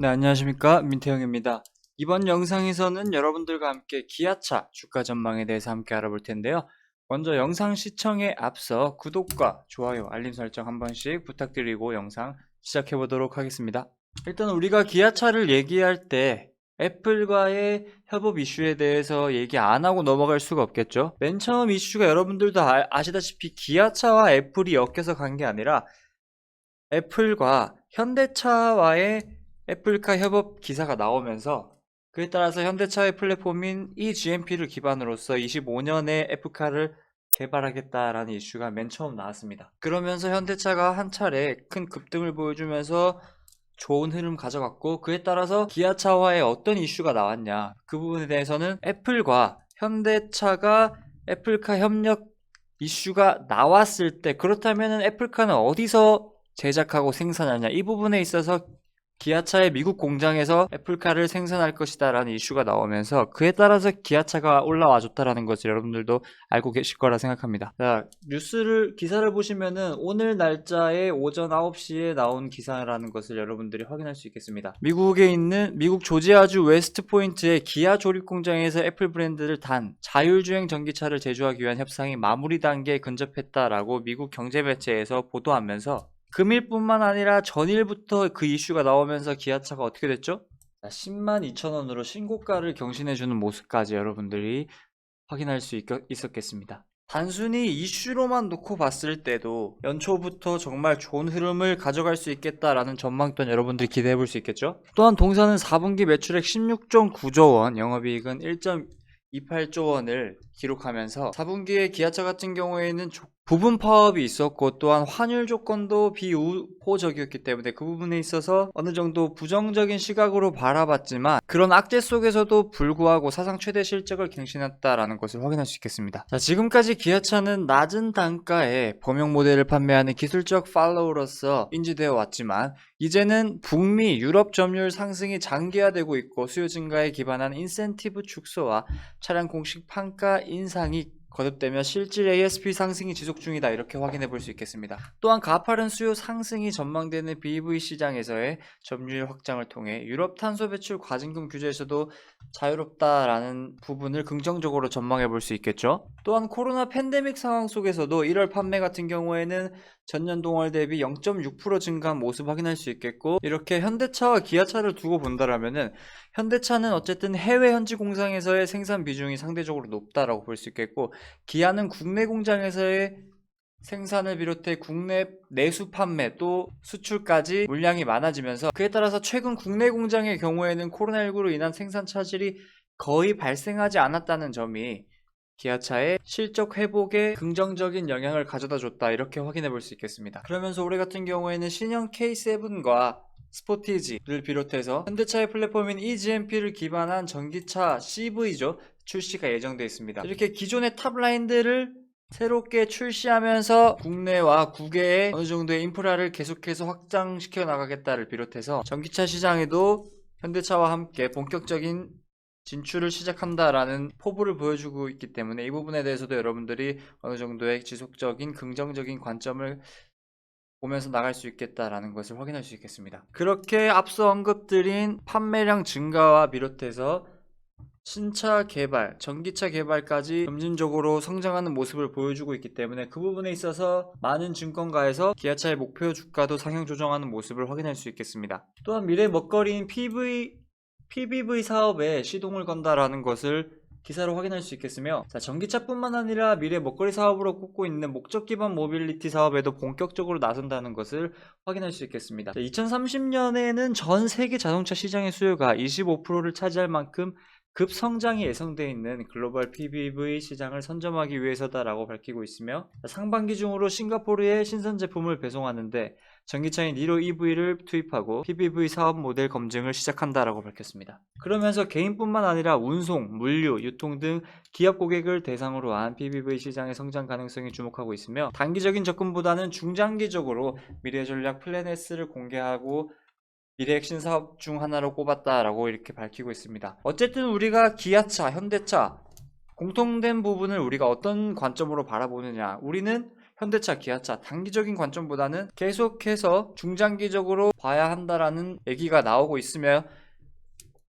네, 안녕하십니까. 민태형입니다. 이번 영상에서는 여러분들과 함께 기아차 주가 전망에 대해서 함께 알아볼 텐데요. 먼저 영상 시청에 앞서 구독과 좋아요, 알림 설정 한 번씩 부탁드리고 영상 시작해 보도록 하겠습니다. 일단 우리가 기아차를 얘기할 때 애플과의 협업 이슈에 대해서 얘기 안 하고 넘어갈 수가 없겠죠. 맨 처음 이슈가 여러분들도 아- 아시다시피 기아차와 애플이 엮여서 간 게 아니라 애플과 현대차와의 애플카 협업 기사가 나오면서 그에 따라서 현대차의 플랫폼인 eGMP를 기반으로서 25년에 애플카를 개발하겠다라는 이슈가 맨 처음 나왔습니다. 그러면서 현대차가 한 차례 큰 급등을 보여주면서 좋은 흐름 가져갔고 그에 따라서 기아차와의 어떤 이슈가 나왔냐 그 부분에 대해서는 애플과 현대차가 애플카 협력 이슈가 나왔을 때 그렇다면 애플카는 어디서 제작하고 생산하냐 이 부분에 있어서 기아차의 미국 공장에서 애플카를 생산할 것이다 라는 이슈가 나오면서 그에 따라서 기아차가 올라와 줬다라는 것을 여러분들도 알고 계실 거라 생각합니다. 자, 뉴스를 기사를 보시면은 오늘 날짜에 오전 9시에 나온 기사라는 것을 여러분들이 확인할 수 있겠습니다. 미국에 있는 미국 조지아주 웨스트 포인트의 기아 조립 공장에서 애플 브랜드를 단 자율주행 전기차를 제조하기 위한 협상이 마무리 단계에 근접했다라고 미국 경제 매체에서 보도하면서 금일뿐만 아니라 전일부터 그 이슈가 나오면서 기아차가 어떻게 됐죠? 10만 2천 원으로 신고가를 경신해주는 모습까지 여러분들이 확인할 수 있, 있었겠습니다. 단순히 이슈로만 놓고 봤을 때도 연초부터 정말 좋은 흐름을 가져갈 수 있겠다라는 전망 또한 여러분들이 기대해 볼 수 있겠죠? 또한 동사는 4분기 매출액 16.9조 원, 영업이익은 1.28조 원을 기록하면서 4분기에 기아차 같은 경우에는 조- 부분 파업이 있었고 또한 환율 조건도 비우호적이었기 때문에 그 부분에 있어서 어느 정도 부정적인 시각으로 바라봤지만 그런 악재 속에서도 불구하고 사상 최대 실적을 갱신했다라는 것을 확인할 수 있겠습니다. 자, 지금까지 기아차는 낮은 단가에 범용 모델을 판매하는 기술적 팔로우로서 인지되어 왔지만 이제는 북미, 유럽 점유율 상승이 장기화되고 있고 수요 증가에 기반한 인센티브 축소와 차량 공식 판가 인상이 거듭되며 실질 ASP 상승이 지속 중이다 이렇게 확인해 볼 수 있겠습니다. 또한 가파른 수요 상승이 전망되는 BEV 시장에서의 점유율 확장을 통해 유럽 탄소 배출 과징금 규제에서도 자유롭다라는 부분을 긍정적으로 전망해 볼 수 있겠죠. 또한 코로나 팬데믹 상황 속에서도 1월 판매 같은 경우에는 전년 동월 대비 0.6% 증가한 모습 확인할 수 있겠고 이렇게 현대차와 기아차를 두고 본다라면은 현대차는 어쨌든 해외 현지 공장에서의 생산 비중이 상대적으로 높다라고 볼 수 있겠고 기아는 국내 공장에서의 생산을 비롯해 국내 내수 판매 또 수출까지 물량이 많아지면서 그에 따라서 최근 국내 공장의 경우에는 코로나19로 인한 생산 차질이 거의 발생하지 않았다는 점이 기아차의 실적 회복에 긍정적인 영향을 가져다 줬다 이렇게 확인해 볼 수 있겠습니다. 그러면서 올해 같은 경우에는 신형 K7과 스포티지를 비롯해서 현대차의 플랫폼인 eGMP를 기반한 전기차 CV죠 출시가 예정되어 있습니다. 이렇게 기존의 탑라인들을 새롭게 출시하면서 국내와 국외의 어느 정도의 인프라를 계속해서 확장시켜 나가겠다를 비롯해서 전기차 시장에도 현대차와 함께 본격적인 진출을 시작한다라는 포부를 보여주고 있기 때문에 이 부분에 대해서도 여러분들이 어느 정도의 지속적인 긍정적인 관점을 보면서 나갈 수 있겠다라는 것을 확인할 수 있겠습니다. 그렇게 앞서 언급드린 판매량 증가와 비롯해서 신차 개발, 전기차 개발까지 점진적으로 성장하는 모습을 보여주고 있기 때문에 그 부분에 있어서 많은 증권가에서 기아차의 목표 주가도 상향 조정하는 모습을 확인할 수 있겠습니다. 또한 미래 먹거리인 PV, PBV 사업에 시동을 건다라는 것을 기사로 확인할 수 있겠으며 자, 전기차뿐만 아니라 미래 먹거리 사업으로 꼽고 있는 목적 기반 모빌리티 사업에도 본격적으로 나선다는 것을 확인할 수 있겠습니다. 2030년에는 전 세계 자동차 시장의 수요가 25%를 차지할 만큼 급성장이 예상되어 있는 글로벌 PBV 시장을 선점하기 위해서다라고 밝히고 있으며 상반기 중으로 싱가포르에 신선 제품을 배송하는데 전기차인 니로 EV를 투입하고 PBV 사업 모델 검증을 시작한다라고 밝혔습니다. 그러면서 개인뿐만 아니라 운송, 물류, 유통 등 기업 고객을 대상으로 한 PBV 시장의 성장 가능성에 주목하고 있으며 단기적인 접근보다는 중장기적으로 미래 전략 플랜 S를 공개하고 미래 핵심 사업 중 하나로 꼽았다라고 이렇게 밝히고 있습니다. 어쨌든 우리가 기아차, 현대차 공통된 부분을 우리가 어떤 관점으로 바라보느냐. 우리는 현대차, 기아차 단기적인 관점보다는 계속해서 중장기적으로 봐야 한다라는 얘기가 나오고 있으며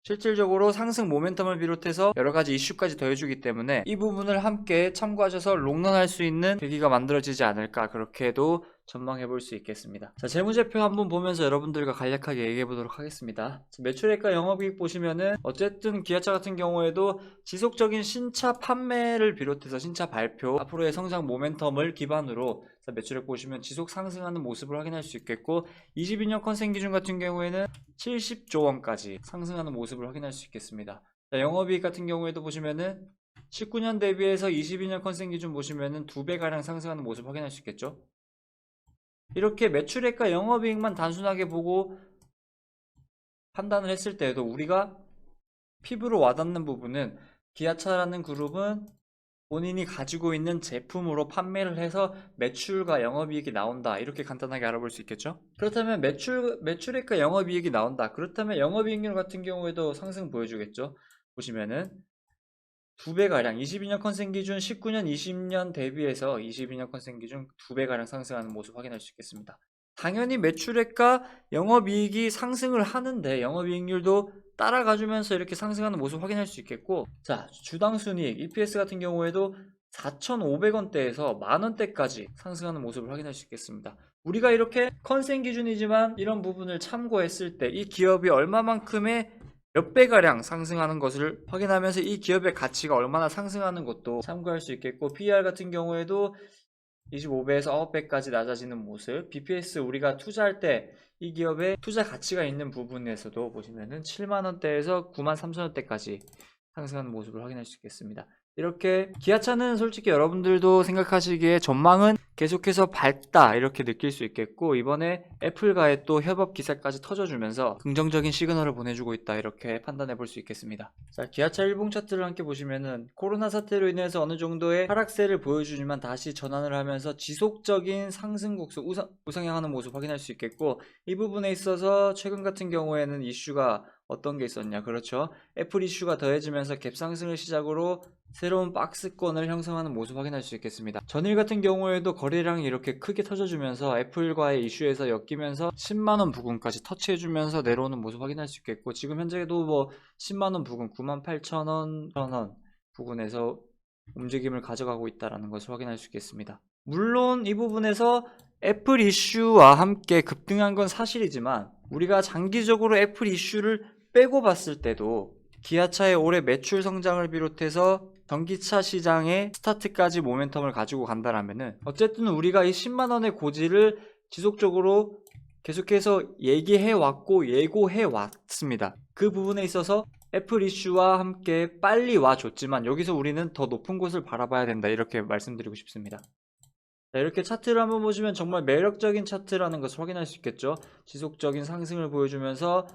실질적으로 상승 모멘텀을 비롯해서 여러 가지 이슈까지 더해주기 때문에 이 부분을 함께 참고하셔서 롱런할 수 있는 계기가 만들어지지 않을까 그렇게도 전망해 볼 수 있겠습니다. 자, 재무제표 한번 보면서 여러분들과 간략하게 얘기해 보도록 하겠습니다. 자, 매출액과 영업이익 보시면은 어쨌든 기아차 같은 경우에도 지속적인 신차 판매를 비롯해서 신차 발표 앞으로의 성장 모멘텀을 기반으로 자, 매출액 보시면 지속 상승하는 모습을 확인할 수 있겠고 22년 컨센 기준 같은 경우에는 70조 원까지 상승하는 모습을 확인할 수 있겠습니다. 자, 영업이익 같은 경우에도 보시면은 19년 대비해서 22년 컨센 기준 보시면은 두 배 가량 상승하는 모습 확인할 수 있겠죠. 이렇게 매출액과 영업이익만 단순하게 보고 판단을 했을 때에도 우리가 피부로 와닿는 부분은 기아차라는 그룹은 본인이 가지고 있는 제품으로 판매를 해서 매출과 영업이익이 나온다. 이렇게 간단하게 알아볼 수 있겠죠? 그렇다면 매출, 매출액과 영업이익이 나온다. 그렇다면 영업이익률 같은 경우에도 상승 보여주겠죠? 보시면은 두 배가량 22년 컨센 기준 19년 20년 대비해서 22년 컨센 기준 두 배가량 상승하는 모습 확인할 수 있겠습니다. 당연히 매출액과 영업이익이 상승을 하는데 영업이익률도 따라가주면서 이렇게 상승하는 모습 확인할 수 있겠고 자 주당 순이익 EPS 같은 경우에도 4,500원대에서 만원대까지 상승하는 모습을 확인할 수 있겠습니다. 우리가 이렇게 컨센 기준이지만 이런 부분을 참고했을 때 이 기업이 얼마만큼의 몇 배가량 상승하는 것을 확인하면서 이 기업의 가치가 얼마나 상승하는 것도 참고할 수 있겠고 PER 같은 경우에도 25배에서 9배까지 낮아지는 모습 BPS 우리가 투자할 때 이 기업의 투자 가치가 있는 부분에서도 보시면은 7만원대에서 9만 3천원대까지 상승하는 모습을 확인할 수 있겠습니다. 이렇게 기아차는 솔직히 여러분들도 생각하시기에 전망은 계속해서 밝다 이렇게 느낄 수 있겠고 이번에 애플과의 또 협업 기사까지 터져주면서 긍정적인 시그널을 보내주고 있다 이렇게 판단해 볼 수 있겠습니다. 자 기아차 일봉 차트를 함께 보시면은 코로나 사태로 인해서 어느 정도의 하락세를 보여주지만 다시 전환을 하면서 지속적인 상승 곡수 우상, 우상향하는 모습 확인할 수 있겠고 이 부분에 있어서 최근 같은 경우에는 이슈가 어떤 게 있었냐 그렇죠 애플 이슈가 더해지면서 갭 상승을 시작으로 새로운 박스권을 형성하는 모습 확인할 수 있겠습니다. 전일 같은 경우에도 거래량이 이렇게 크게 터져주면서 애플과의 이슈에서 엮이면서 10만원 부근까지 터치해주면서 내려오는 모습 확인할 수 있겠고 지금 현재도 뭐 10만원 부근 98,000원, 1,000원 부근에서 움직임을 가져가고 있다는 것을 확인할 수 있겠습니다. 물론 이 부분에서 애플 이슈와 함께 급등한 건 사실이지만 우리가 장기적으로 애플 이슈를 빼고 봤을 때도 기아차의 올해 매출 성장을 비롯해서 전기차 시장의 스타트까지 모멘텀을 가지고 간다라면은 어쨌든 우리가 이 10만 원의 고지를 지속적으로 계속해서 얘기해 왔고 예고해 왔습니다. 그 부분에 있어서 애플 이슈와 함께 빨리 와 줬지만 여기서 우리는 더 높은 곳을 바라봐야 된다 이렇게 말씀드리고 싶습니다. 자, 이렇게 차트를 한번 보시면 정말 매력적인 차트라는 것을 확인할 수 있겠죠. 지속적인 상승을 보여주면서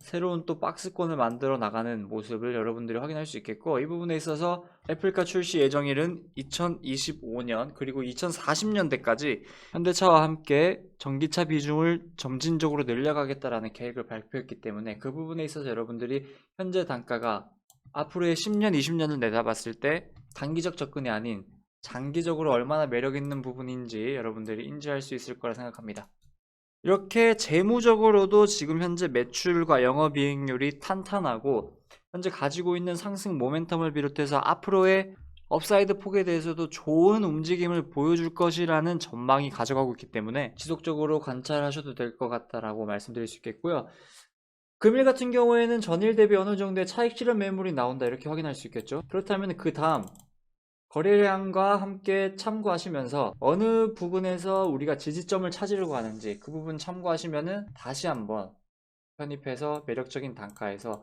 새로운 또 박스권을 만들어 나가는 모습을 여러분들이 확인할 수 있겠고 이 부분에 있어서 애플카 출시 예정일은 2025년 그리고 2040년대까지 현대차와 함께 전기차 비중을 점진적으로 늘려가겠다라는 계획을 발표했기 때문에 그 부분에 있어서 여러분들이 현재 단가가 앞으로의 10년, 20년을 내다봤을 때 단기적 접근이 아닌 장기적으로 얼마나 매력 있는 부분인지 여러분들이 인지할 수 있을 거라 생각합니다. 이렇게 재무적으로도 지금 현재 매출과 영업이익률이 탄탄하고 현재 가지고 있는 상승 모멘텀을 비롯해서 앞으로의 업사이드 폭에 대해서도 좋은 움직임을 보여줄 것이라는 전망이 가져가고 있기 때문에 지속적으로 관찰하셔도 될 것 같다라고 말씀드릴 수 있겠고요. 금일 같은 경우에는 전일 대비 어느 정도의 차익 실현 매물이 나온다 이렇게 확인할 수 있겠죠. 그렇다면 그 다음 거래량과 함께 참고하시면서 어느 부분에서 우리가 지지점을 찾으려고 하는지 그 부분 참고하시면은 다시 한번 편입해서 매력적인 단가에서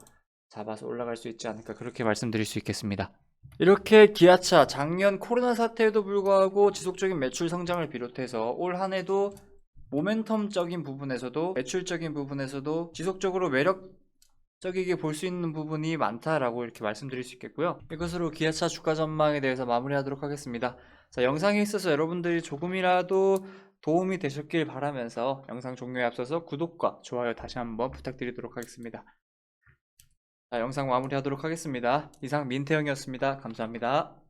잡아서 올라갈 수 있지 않을까 그렇게 말씀드릴 수 있겠습니다. 이렇게 기아차 작년 코로나 사태에도 불구하고 지속적인 매출 성장을 비롯해서 올 한 해도 모멘텀적인 부분에서도 매출적인 부분에서도 지속적으로 매력 적이게 볼 수 있는 부분이 많다라고 이렇게 말씀드릴 수 있겠고요. 이것으로 기아차 주가 전망에 대해서 마무리하도록 하겠습니다. 자, 영상에 있어서 여러분들이 조금이라도 도움이 되셨길 바라면서 영상 종료에 앞서서 구독과 좋아요 다시 한번 부탁드리도록 하겠습니다. 자, 영상 마무리하도록 하겠습니다. 이상 민태형이었습니다. 감사합니다.